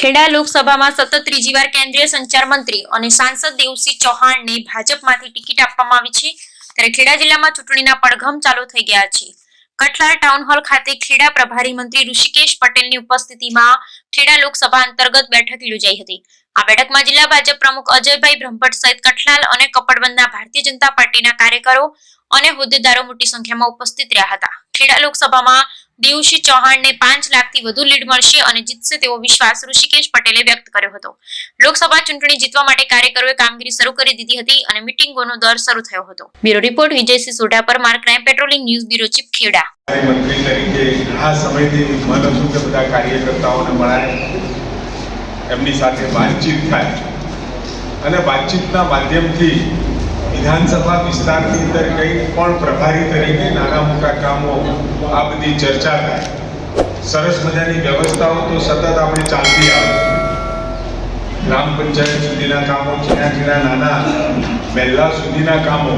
ખેડા લોકસભામાં સતત ત્રીજી વાર કેન્દ્રીય સંચાર મંત્રી અને સાંસદ દેવસિંહ ચૌહાણને ભાજપમાંથી ટિકિટ આપવામાં આવી છે. ત્યારે ખેડા જિલ્લામાં ચૂંટણીના પડઘમ ચાલુ થઈ ગયા છે. કઠલાલ ટાઉન હોલ ખાતે ખેડા પ્રભારી મંત્રી ઋષિકેશ પટેલની ઉપસ્થિતિમાં ખેડા લોકસભા અંતર્ગત બેઠક યોજાઈ હતી. આ બેઠકમાં જિલ્લા ભાજપ પ્રમુખ અજયભાઈ બ્રહ્મભટ્ટ સહિત કઠલાલ અને કપડબંધના ભારતીય જનતા પાર્ટીના કાર્યકરો અને હોદ્દેદારો મોટી સંખ્યામાં ઉપસ્થિત રહ્યા હતા. ખેડા લોકસભામાં દેવસિંહ ચૌહાણને પાંચ લાખથી વધુ લીડ મળશે અને જીતશે તેવો વિશ્વાસ ઋષિકેશ પટેલે વ્યક્ત કર્યો હતો. લોકસભા ચૂંટણી જીતવા માટે કાર્યકરોએ કામગીરી શરૂ કરી દીધી હતી અને મિટિંગોનો દર શરૂ થયો હતો. Bureau report, Vijaysinh Sodha Parmar crime patrolling news bureau chief Kheda. મંત્રી તરીકે ઘણા સમયથી મન બધા કાર્યકર્તાઓને મળાય. એમની સાથે વાતચીત થાય. અને વાતચીતના માધ્યમથી વિધાનસભા વિસ્તારની અંદર કંઈ પણ પ્રભારી તરીકે નાના મોટા કામો, આ બધી ચર્ચા થાય. સરસ મજાની વ્યવસ્થાઓ તો સતત આપણે ચાલતી આવે ગ્રામ પંચાયત સુધીના કામો ઝીણા ઝીણા નાના, મહેલા સુધીના કામો.